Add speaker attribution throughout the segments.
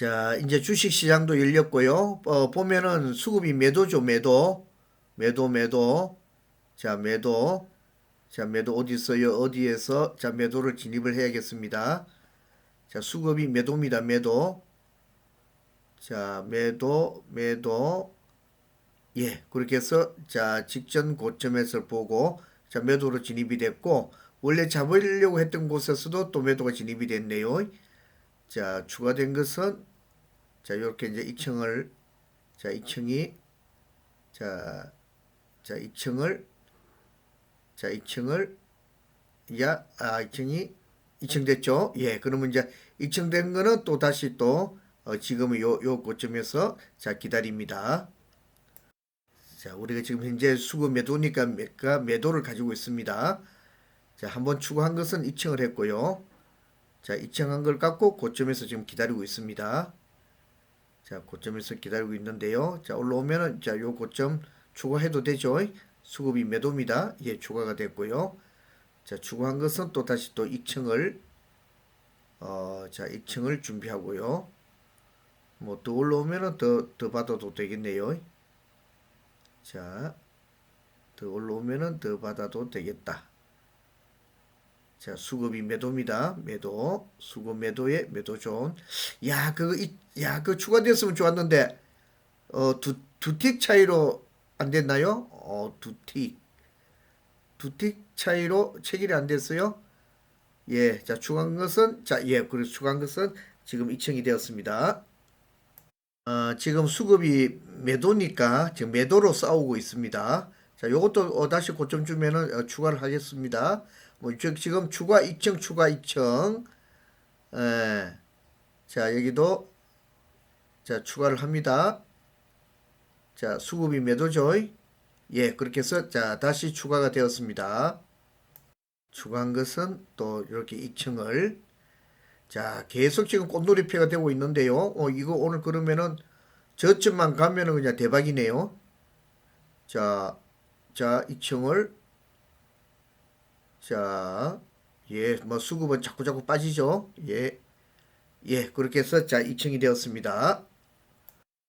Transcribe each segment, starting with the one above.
Speaker 1: 자, 이제 주식 시장도 열렸고요. 어, 보면은 수급이 매도죠, 매도. 매도, 매도. 자, 매도. 자, 매도 어디 있어요? 어디에서? 자, 매도를 진입을 해야겠습니다. 자, 수급이 매도입니다, 매도. 자, 매도, 매도. 예, 그렇게 해서, 자, 직전 고점에서 보고, 자, 매도로 진입이 됐고, 원래 잡으려고 했던 곳에서도 또 매도가 진입이 됐네요. 자, 추가된 것은 자, 이렇게 이제 2층을 자, 2층이 자, 자, 2층을 자, 2층을 야, 아, 2층이 2층 됐죠? 예, 그러면 이제 2층 된 거는 또 다시 또 어, 지금은 요, 요 고점에서 자, 기다립니다. 자, 우리가 지금 현재 수급 매도니까 매가 매도를 가지고 있습니다. 자, 한번 추가한 것은 2층을 했고요. 자, 2층 한걸 갖고 고점에서 지금 기다리고 있습니다. 자, 고점에서 기다리고 있는데요. 자, 올라오면은 자, 요 고점 추가해도 되죠. 수급이 매도입니다. 예, 추가가 됐고요. 자, 추가한 것은 또 다시 또 2층을 어, 자, 2층을 준비하고요. 뭐더 올라오면은 더 더 받아도 되겠네요. 자, 더 올라오면은 더 받아도 되겠다. 자, 수급이 매도입니다. 매도. 수급 매도에 매도 존. 야, 그거, 이- 야, 그 추가됐으면 좋았는데, 어, 두, 두 틱 차이로 안 됐나요? 어, 두 틱. 두 틱 차이로 체결이 안 됐어요? 예, 자, 추가한 것은, 자, 예, 그래서 추가한 것은 지금 2층이 되었습니다. 어, 지금 수급이 매도니까 지금 매도로 싸우고 있습니다. 자, 요것도 어, 다시 고점 주면은 어, 추가를 하겠습니다. 뭐 지- 지금 추가 2층 추가 2층. 예. 자, 여기도 자, 추가를 합니다. 자, 수급이 매도죠. 예, 그렇게 해서 자, 다시 추가가 되었습니다. 추가한 것은 또 이렇게 2층을 자, 계속 지금 꽃놀이패가 되고 있는데요. 어, 이거 오늘 그러면은 저점만 가면은 그냥 대박이네요. 자, 자, 2층을 자, 예, 뭐 수급은 자꾸 자꾸 빠지죠. 예, 예, 그렇게 해서 자, 2층이 되었습니다.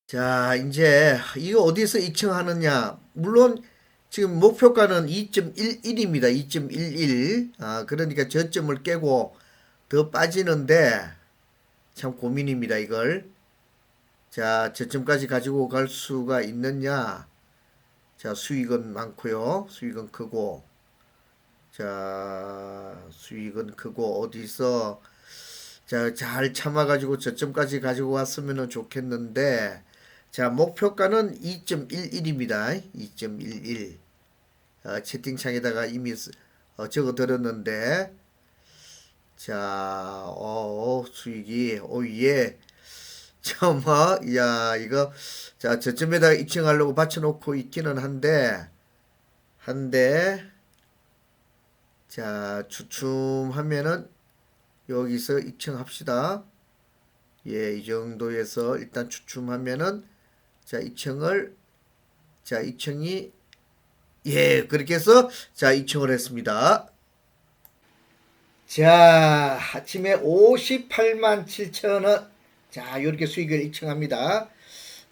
Speaker 1: 자, 이제 이거 어디서 2층 하느냐? 물론 지금 목표가는 2.11입니다. 2.11. 아, 그러니까 저점을 깨고 더 빠지는데 참 고민입니다, 이걸. 자, 저점까지 가지고 갈 수가 있느냐? 자, 수익은 많고요. 수익은 크고. 자, 수익은 크고 어디서 자, 잘 참아가지고 저점까지 가지고 왔으면 좋겠는데, 자, 목표가는 2.11입니다. 2.11. 어, 채팅창에다가 이미 쓰- 어, 적어 들었는데, 자, 어, 수익이, 오, 예. 정말, 야, 이거, 자, 저점에다가 입증하려고 받쳐놓고 있기는 한데, 한데, 자, 주춤하면은 여기서 입증합시다. 예, 이 정도에서 일단 추춤하면은 자, 2층을 자, 2층이 예, 그렇게 해서 자, 2층을 했습니다. 자, 아침에 58만 7천 원. 자, 이렇게 수익을 2층합니다.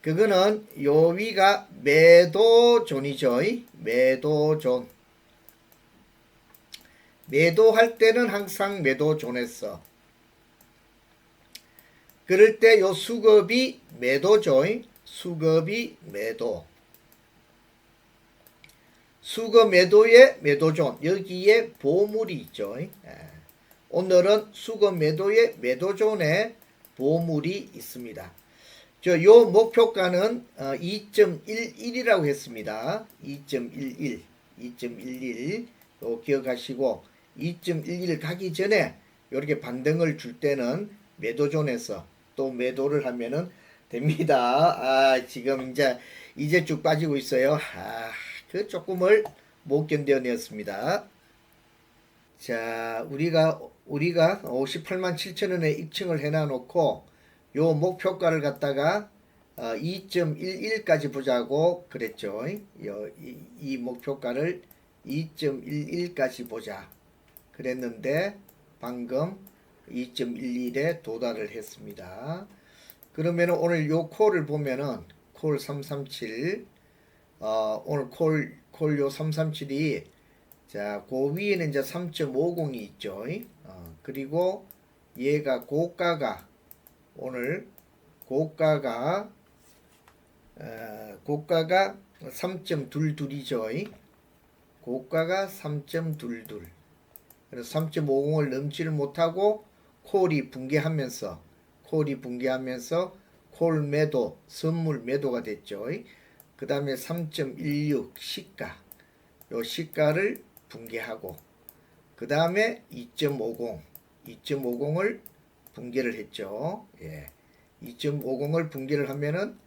Speaker 1: 그거는 요 위가 매도 존이죠. 매도 존. 매도할 때는 항상 매도 존에서 그럴 때 요 수급이 매도죠. 수급이 매도. 수급 매도의 매도존 여기에 보물이 있죠. 예. 오늘은 수급 매도의 매도존에 보물이 있습니다. 저 요 목표가는 어, 2.11이라고 했습니다. 2.11, 2.11요 기억하시고 2.11 가기 전에 이렇게 반등을 줄 때는 매도존에서 또 매도를 하면은 됩니다. 아, 지금 이제 이제 쭉 빠지고 있어요. 아, 그 조금을 못 견뎌냈습니다. 자, 우리가 우리가 58만 7천 원에 입증을 해놔 놓고 요 목표가를 갖다가 어, 2.11까지 보자고 그랬죠. 요, 이, 이 목표가를 2.11까지 보자. 그랬는데 방금 2.11에 도달을 했습니다. 그러면은 오늘 요 콜을 보면은 콜 337, 어, 오늘 콜, 콜 요 337이 자, 그 위에는 이제 3.50이 있죠. 어, 그리고 얘가 고가가 오늘 고가가 어, 고가가 3.22이죠. 고가가 3.22. 그래서 3.50을 넘지를 못하고 콜이 붕괴하면서 콜이 붕괴하면서 콜 매도 선물 매도가 됐죠. 그 다음에 3.16 시가 요 시가를 붕괴하고 그 다음에 2.50 2.50을 붕괴를 했죠. 예. 2.50을 붕괴를 하면은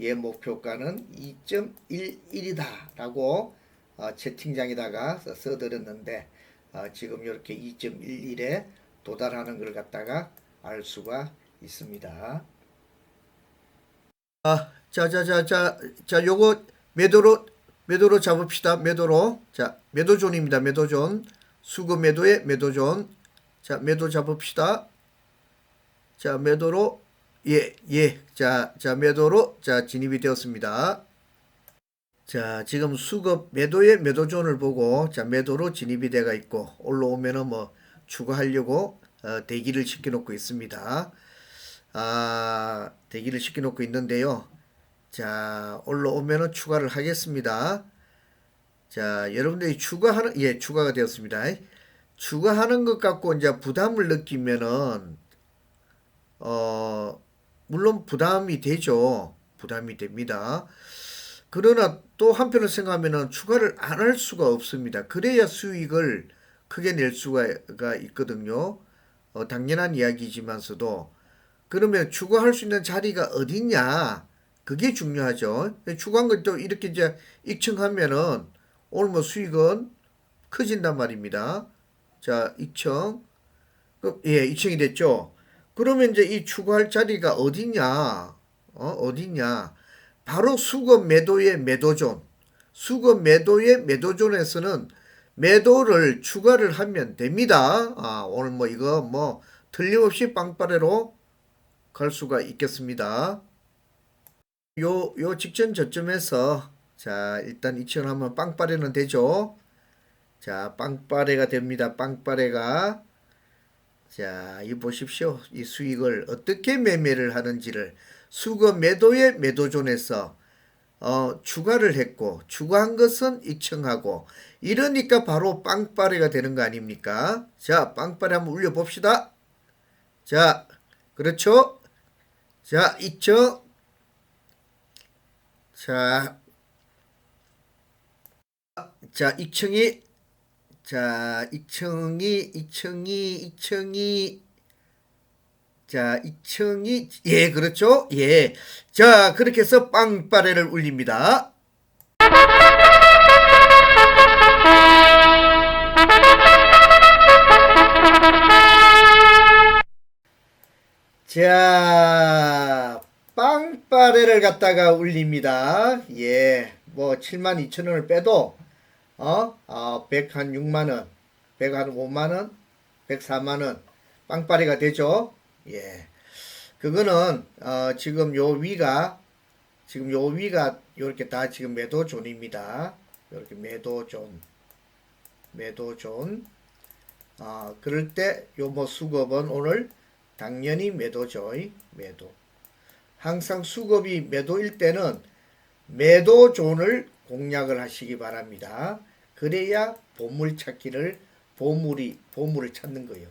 Speaker 1: 얘 목표가는 2.11이다 라고 어, 채팅장에다가 써- 써드렸는데 어, 지금 이렇게 2.11에 도달하는 걸 갖다가 알 수가 있습니다. 아, 자, 자, 자, 자, 자, 요거 매도로 매도로 잡읍시다. 매도로. 자, 매도존입니다. 매도존. 수급 매도의 매도존. 자, 매도 잡읍시다. 자, 매도로 예, 예. 자, 자, 매도로 자, 진입이 되었습니다. 자, 지금 수급 매도의 매도존을 보고 자, 매도로 진입이 돼가 있고 올라오면은 뭐 추가하려고 어, 대기를 시켜 놓고 있습니다. 아, 대기를 시켜 놓고 있는데요. 자, 올라오면은 추가를 하겠습니다. 자, 여러분들이 추가하는 예, 추가가 되었습니다. 추가하는 것 갖고 이제 부담을 느끼면은 어, 물론 부담이 되죠. 부담이 됩니다. 그러나 또 한편으로 생각하면은 추가를 안 할 수가 없습니다. 그래야 수익을 크게 낼 수가 가 있거든요. 어, 당연한 이야기지만서도 그러면 추가할 수 있는 자리가 어디냐? 그게 중요하죠. 추가한 것도 이렇게 이제 익청하면은 오늘 뭐 수익은 커진단 말입니다. 자, 익청. 그, 예, 익청이 됐죠. 그러면 이제 이 추가할 자리가 어디냐? 어, 어디냐? 바로 수급 매도의 매도존. 수급 매도의 매도존에서는 매도를 추가를 하면 됩니다. 아, 오늘 뭐 이거 뭐 틀림없이 빵빠레로 갈 수가 있겠습니다. 요, 요 직전 저점에서 자, 일단 2천 하면 빵빠레는 되죠. 자, 빵빠레가 됩니다. 빵빠레가 자, 이 보십시오. 이 수익을 어떻게 매매를 하는지를 수급 매도의 매도존에서 어, 추가를 했고 추가한 것은 익청하고 이러니까 바로 빵빠레가 되는 거 아닙니까? 자, 빵빠레 한번 올려 봅시다. 자, 그렇죠? 자, 익청. 자, 자, 익청이 자, 익청이 익청이 익청이 자, 익청이 예, 그렇죠? 예. 자, 그렇게 해서 빵빠레를 울립니다. 자, 빵빠레를 갖다가 울립니다. 예, 뭐 7만 2천 원을 빼도 어, 어, 100한 6만 원, 100한 5만 원, 104만 원 빵빠레가 되죠. 예, 그거는 어, 지금 요 위가 지금 요 위가 요렇게 다 지금 매도존입니다. 요렇게 매도존, 매도존. 아, 그럴 때 요 뭐 수급은 오늘 당연히 매도죠. 매도. 항상 수급이 매도일 때는 매도존을 공략을 하시기 바랍니다. 그래야 보물 찾기를 보물이 보물을 찾는 거예요.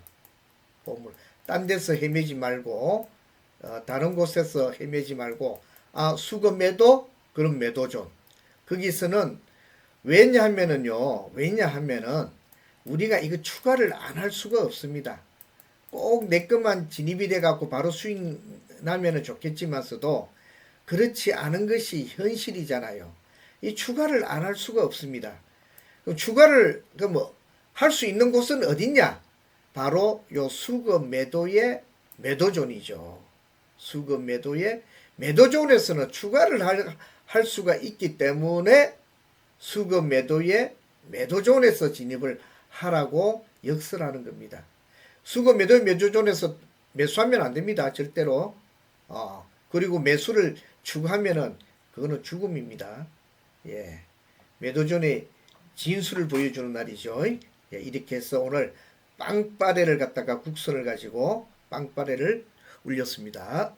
Speaker 1: 보물. 딴 데서 헤매지 말고 어, 다른 곳에서 헤매지 말고 아 수급 매도 그럼 매도존. 거기서는 왜냐하면은요. 왜냐하면은 우리가 이거 추가를 안 할 수가 없습니다. 꼭 내 것만 진입이 돼 갖고 바로 수익 나면은 좋겠지만서도 그렇지 않은 것이 현실이잖아요. 이 추가를 안 할 수가 없습니다. 그럼 추가를 그뭐 할 수 있는 곳은 어딨냐? 바로 요 수급 매도의 매도존이죠. 수급 매도의 매도존에서는 추가를 할, 할 수가 있기 때문에 수급 매도의 매도존에서 진입을 하라고 역설하는 겁니다. 수급 매도 매도존에서 매수하면 안 됩니다. 절대로. 어, 그리고 매수를 추구하면은 그거는 죽음입니다. 예. 매도전의 진수를 보여주는 날이죠. 예, 이렇게 해서 오늘 빵빠레를 갖다가 국선을 가지고 빵빠레를 울렸습니다.